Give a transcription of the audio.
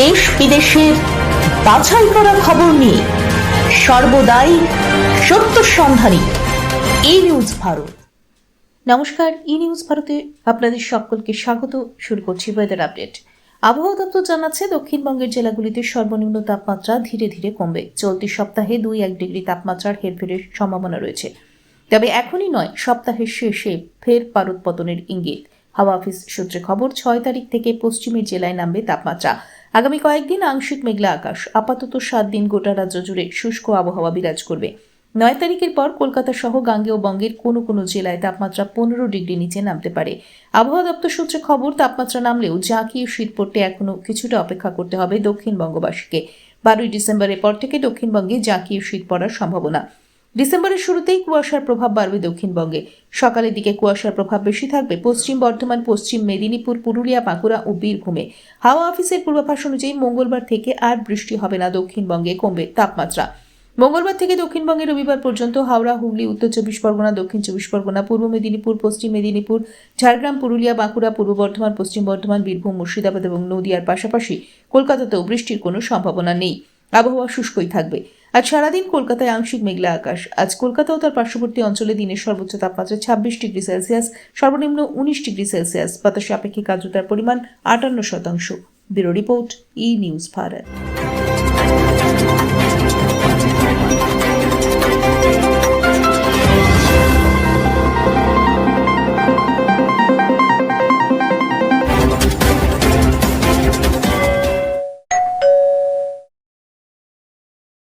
দেশ বিদেশের বাছাই করা খবর নিয়ে সর্বদাই সত্য সন্ধানী এই নিউজ ভারত। নমস্কার ই নিউজ ভারতে আপনাদের সকলকে স্বাগত। শুরু করছি ওয়েদার আপডেট আবহাওয়া দপ্তর জানাচ্ছে, দক্ষিণবঙ্গের জেলাগুলিতে সর্বনিম্ন তাপমাত্রা ধীরে ধীরে কমবে। চলতি সপ্তাহে দুই এক ডিগ্রি তাপমাত্রার হেরফেরের সম্ভাবনা রয়েছে। তবে এখনই নয়, সপ্তাহের শেষে ফের পারদ পতনের ইঙ্গিত। হাওয়া অফিস সূত্রে খবর, ছয় তারিখ থেকে পশ্চিমের জেলায় নামবে তাপমাত্রা। আগামী কয়েকদিন আংশিক মেঘলা আকাশ। আপাতত সাত দিন গোটা রাজ্য জুড়ে শুষ্ক আবহাওয়া বিরাজ করবে। নয় তারিখের পর কলকাতা সহ গাঙ্গেয় বঙ্গের কোনো কোনো জেলায় তাপমাত্রা পনেরো ডিগ্রি নিচে নামতে পারে। আবহাওয়া দপ্তর সূত্রে খবর, তাপমাত্রা নামলেও জাঁকিয়ে শীত পড়তে এখনও কিছুটা অপেক্ষা করতে হবে দক্ষিণবঙ্গবাসীকে। বারোই ডিসেম্বরের পর থেকে দক্ষিণবঙ্গে জাঁকিয়ে শীত পড়ার সম্ভাবনা। ডিসেম্বরের শুরুতেই কুয়াশার প্রভাব বাড়বে দক্ষিণবঙ্গে। সকালের দিকে কুয়াশার প্রভাব বেশি থাকবে পশ্চিম বর্ধমান, পশ্চিম মেদিনীপুর, পুরুলিয়া, বাঁকুড়া ও বীরভূমে। হাওয়া অফিসের পূর্বাভাস অনুযায়ী মঙ্গলবার থেকে আর বৃষ্টি হবে না, দক্ষিণবঙ্গে কমবে তাপমাত্রা। মঙ্গলবার থেকে দক্ষিণবঙ্গে রবিবার পর্যন্ত হাওড়া, হুগলি, উত্তর চব্বিশ পরগনা, দক্ষিণ চব্বিশ পরগনা, পূর্ব মেদিনীপুর, পশ্চিম মেদিনীপুর, ঝাড়গ্রাম, পুরুলিয়া, বাঁকুড়া, পূর্ব বর্ধমান, পশ্চিম বর্ধমান, বীরভূম, মুর্শিদাবাদ এবং নদিয়ার পাশাপাশি কলকাতাতেও বৃষ্টির কোনো সম্ভাবনা নেই। আবহাওয়া শুষ্কই থাকবে। আজ সারাদিন কলকাতায় আংশিক মেঘলা আকাশ। আজ কলকাতা ও তার পার্শ্ববর্তী অঞ্চলে দিনের সর্বোচ্চ তাপমাত্রা ছাব্বিশ ডিগ্রি সেলসিয়াস, সর্বনিম্ন উনিশ ডিগ্রি সেলসিয়াস। বাতাসে আপেক্ষিক আর্দ্রতার পরিমাণ আটান্ন শতাংশ। Bureau report, E news Bharat.